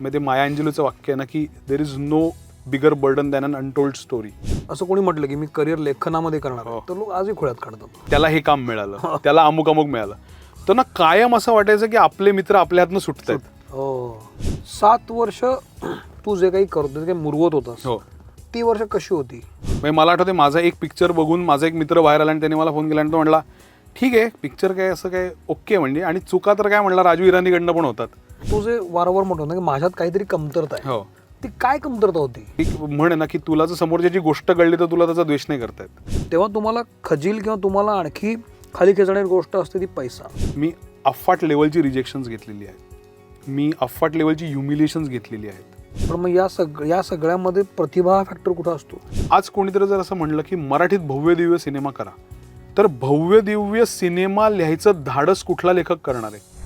मग ते माया अंजलूचं वाक्य आहे ना की there is no bigger burden than an untold story असं कोणी म्हटलं की मी करिअर लेखनामध्ये करणार आहे, हो. तर लोक आजही खोळ्यात काढतात. त्याला हे काम मिळालं. त्याला अमुक अमुक मिळालं. तर ना कायम असं वाटायचं की आपले मित्र आपल्या हातनं सुटत आहेत हो. सात वर्ष तू जे काही करतो ते काही मुरवत होतास. हो. ती वर्ष कशी होती? म्हणजे मला आठवते माझा एक पिक्चर बघून माझा एक मित्र बाहेर आला आणि त्याने मला फोन केला आणि तो म्हणला ठीक आहे पिक्चर काय असं काय ओके म्हणजे. आणि चुका तर काय म्हणला राजू इराणीकडनं पण होतात. तू जे वारंवार म्हणतो ना की माझ्यात काहीतरी कमतरता आहे. हो. ती काय कमतरता होती? एक म्हण आहे ना की तुला जर समोरच्याची गोष्ट कळली तर तुला त्याचा द्वेष नाही करतायत तेव्हा तुम्हाला खजील किंवा तुम्हाला आणखी खाली खेचणारी गोष्ट असते ती पैसा. मी अफाट लेवलची रिजेक्शन्स घेतलेली आहेत. मी अफाट लेवलची ह्युमिलेशन्स घेतलेली आहेत. पण मग या सग या सगळ्यामध्ये प्रतिभा फॅक्टर कुठं असतो? आज कोणीतरी जर असं म्हणलं की मराठीत भव्य दिव्य सिनेमा करा तर भव्य दिव्य सिनेमा लिहायचं धाडस कुठला लेखक करणार आहे?